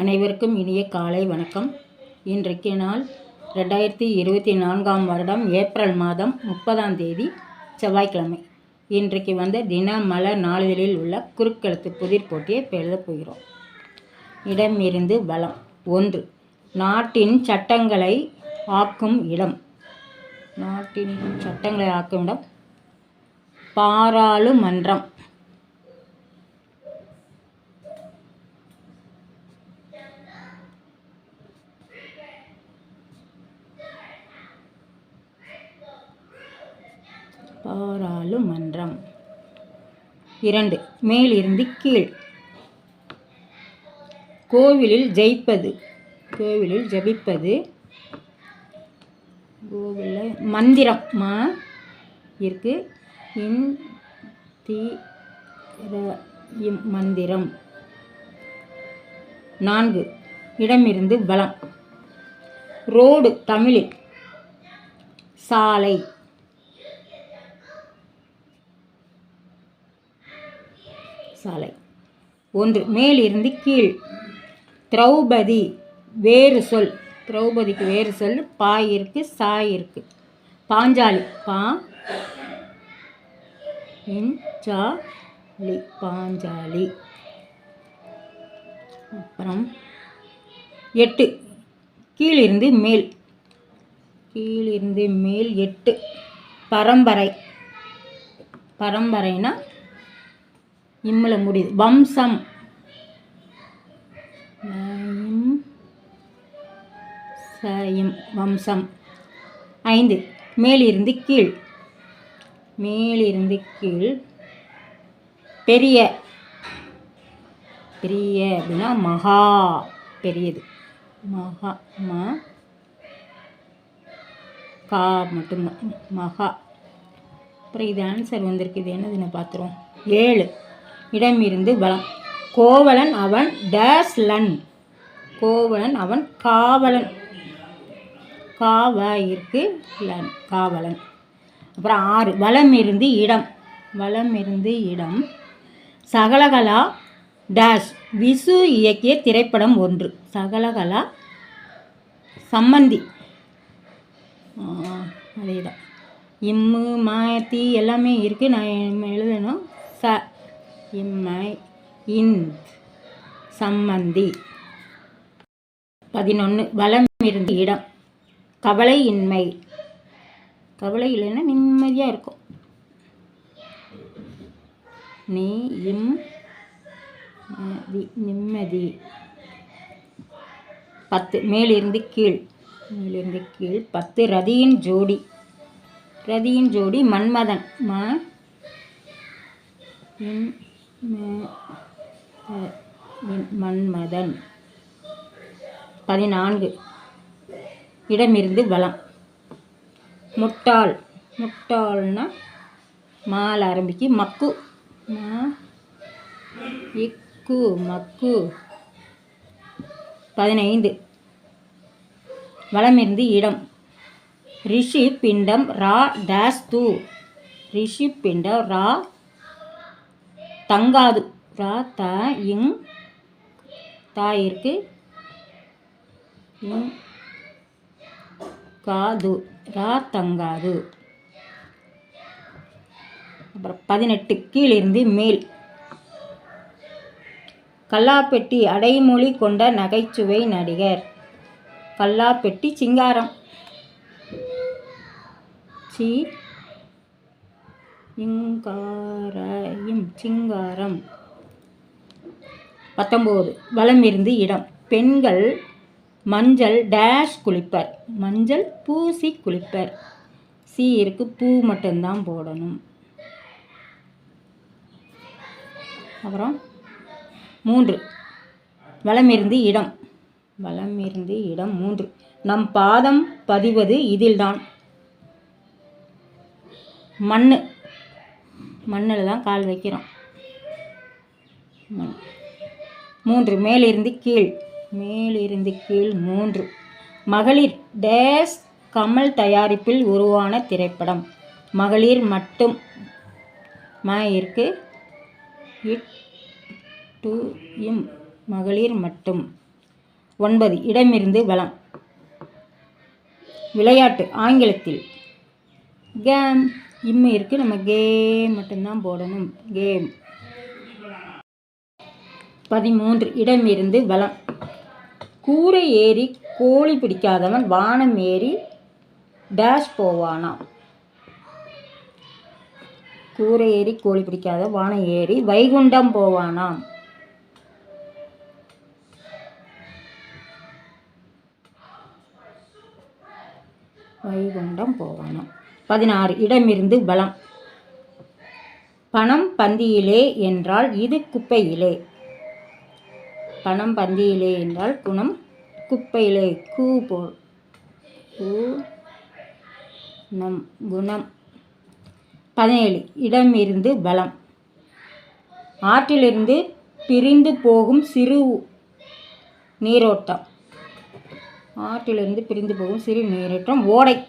அனைவருக்கும் இனிய காலை வணக்கம். இன்றைக்கு நாள் ரெண்டாயிரத்தி இருபத்தி நான்காம் வருடம் ஏப்ரல் மாதம் முப்பதாம் தேதி செவ்வாய்க்கிழமை. இன்றைக்கு வந்த தினமல நாளிதழில் உள்ள குறுக்கெழுத்து புதிர் போட்டியை எழுதப் போகிறோம். இடமிருந்து வளம். ஒன்று நாட்டின் சட்டங்களை ஆக்கும் இடம். நாட்டின் சட்டங்களை ஆக்கும் இடம். பாராளுமன்றம். பாராளுமன்றம் இரண்டு மேலிருந்து கீழ். கோவிலில் ஜெயிப்பது. கோவிலில் ஜெபிப்பது. கோவிலில் மந்திரம் மா இருக்கு. இன் தி ர இம் மந்திரம். நான்கு இடமிருந்து பலம் ரோடு தமிழில் சாலை. சாலை. ஒன்று மேலிருந்து கீழ். திரௌபதி வேறு சொல். திரௌபதிக்கு வேறு சொல் பாய் இருக்கு சாய் இருக்கு பாஞ்சாலி பா இன் பாஞ்சாலி. அப்புறம் எட்டு கீழிருந்து மேல். கீழிருந்து மேல் எட்டு. பரம்பரை. பரம்பரைனா இம்மில் முடியுது. வம்சம். சயம் வம்சம். ஐந்து. மேலிருந்து கீழ். மேலிருந்து கீழ். பெரிய. பெரிய அப்படின்னா மகா. பெரியது. மகா ம கா மட்டும்தான். மகா. அப்புறம் இது ஆன்சர் வந்திருக்கு. இது என்னதுன்னு பார்த்துருவோம். ஏழு. இடமிருந்து வளம் கோவலன் அவன் டேஸ்லன். கோவலன் அவன் காவலன். காவாயிற்கு லன் காவலன். அப்புறம் ஆறு வளம் இருந்து இடம். வளம் இருந்து இடம். சகலகலா டேஷ் விசு இயக்கிய திரைப்படம் ஒன்று. சகலகலா சம்மந்தி அதே தான் இம்மு மாத்தி எல்லாமே இருக்குது நான் எழுதணும். இம்மை இந்த் சம்மந்தி பதினொன்று வளம் இருந்த இடம். கவலை இன்மை. கவலை இல்லைன்னா நிம்மதியாக இருக்கும். நீ இம் நிம்மதி. பத்து மேலிருந்து கீழ். மேலிருந்து கீழ் பத்து ரதியின் ஜோடி. ரதியின் ஜோடி மன்மதன். ம இன் மன்மதன். பதினான்கு. இடமிருந்து வளம். முட்டாள். முட்டாள்னா மால் ஆரம்பிக்கு. மக்கு. மா இக்கு மக்கு. பதினைந்து. வளமிருந்து இடம். ரிஷி பிண்டம் ரா டேஸ் தூ. ரிஷி பிண்டம் ரா தங்காது ரா த இங் தா இருக்கு இங் காது ரா தங்காது. அப்புறம் பதினெட்டு கீழிருந்து மேல். கல்லாப்பெட்டி அடைமொழி கொண்ட நகைச்சுவை நடிகர். கல்லாப்பெட்டி சிங்காரம். சி. இங்காரையும் சிங்காரம். பத்தொம்போது வளமிருந்து இடம். பெண்கள் மஞ்சள் டேஷ் குளிப்பர். மஞ்சள் பூசி குளிப்பர். சி இருக்கு பூ மட்டும்தான் போடணும். அப்புறம் மூன்று வளமிருந்து இடம். வளமிருந்து இடம் மூன்று. நம் பாதம் பதிவது இதில்தான். மண் மண்ணில் தான் கால் வைக்கிறோம். மண். மூன்று. மேலிருந்து கீழ். மேலிருந்து கீழ் மூன்று. மகளிர் டேஸ் கமல் தயாரிப்பில் உருவான திரைப்படம். மகளிர் மட்டும். மாயிற்கு இருக்கு. இட் டு இம். மகளிர் மட்டும். ஒன்பது. இடமிருந்து வளம். விளையாட்டு. ஆங்கிலத்தில். கேம். இம்மு இருக்குது நம்ம கேம் மட்டும்தான் போடணும். கேம் பதிமூன்று இடம் இருந்து வளம். கூரை ஏறி கோழி பிடிக்காதவன் வானம் ஏறி டேஷ் போவானா? கூரை ஏறி கோழி பிடிக்காத வானம் ஏறி வைகுண்டம் போவானாம் பதினாறு. இடமிருந்து பலம். பணம் பந்தியிலே என்றால் இது குப்பையிலே. பணம் பந்தியிலே என்றால் குணம் குப்பையிலே. கூ போல் நம் குணம். பதினேழு. இடமிருந்து பலம். ஆற்றிலிருந்து பிரிந்து போகும் சிறு நீரோட்டம். ஆற்றிலிருந்து பிரிந்து போகும் சிறு நீரோட்டம். ஓடை.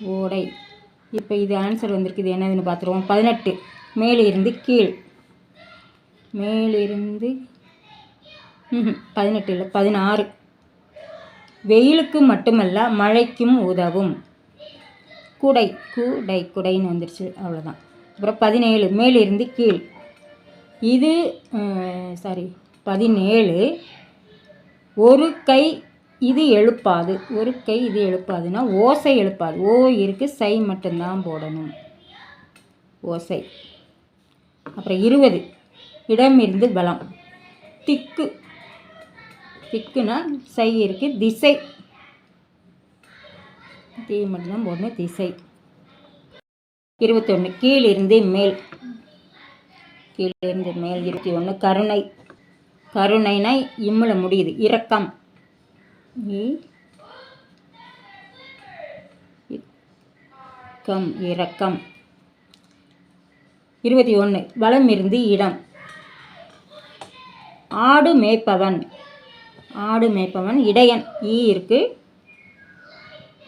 ஓடை. இப்போ இது ஆன்சர் வந்திருக்கு இது என்னதுன்னு பார்த்துருவோம் பதினெட்டு. மேலிருந்து கீழ். மேலிருந்து பதினெட்டு இல்லை பதினாறு. வெயிலுக்கு மட்டுமல்ல மழைக்கும் உதவும். குடை குடை குடைன்னு வந்துருச்சு. அவ்வளோதான் அப்புறம் பதினேழு. மேலிருந்து கீழ். இது சாரி பதினேழு. ஒரு கை இது எழுப்பாது. ஒரு கை இது எழுப்பாதுன்னா ஓசை எழுப்பாது. ஓ இருக்கு சை மட்டும்தான் போடணும். ஓசை. அப்புறம் இருபது இடம் இருந்து பலம். திக்கு. திக்குனா சை இருக்கு திசை. தீ மட்டும்தான் போடணும் திசை. இருபத்தொன்று கீழிருந்து மேல். கீழிருந்து மேல். இருபத்தி ஒன்று கருணை. கருணைனா இம்மில் முடியுது. இரக்கம். இக்கம் கம் இரக்கம். இருபத்தி ஒன்று வளம் இருந்து இடம். ஆடு மேய்ப்பவன். ஆடு மேய்ப்பவன். இடையன். ஈ இருக்கு.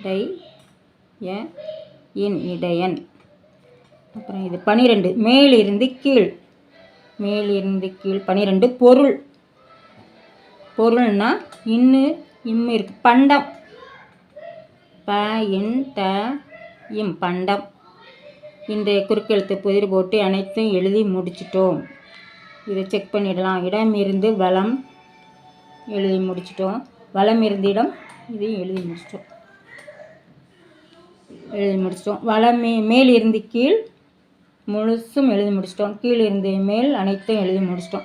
டை ய இன் இடையன். அப்புறம் இது பனிரெண்டு. மேலிருந்து கீழ். மேலிருந்து கீழ். பனிரெண்டு. பொருள். பொருள்னா இன்னு இம் இருக்கு. பண்டம். ப இன் த இம். பண்டம். இன்றைய குறுக்கெழுத்து புதிர் போட்டு அனைத்தும் எழுதி முடிச்சிட்டோம். இதை செக் பண்ணிடலாம். இடம் இருந்து வளம் எழுதி முடிச்சிட்டோம். வளம் இருந்து இடம் இதையும் எழுதி முடிச்சிட்டோம். எழுதி முடிச்சிட்டோம். வளம் மே மேல் இருந்து கீழ் முழுசும் எழுதி முடிச்சிட்டோம். கீழ் இருந்து மேல் அனைத்தும் எழுதி முடிச்சிட்டோம்.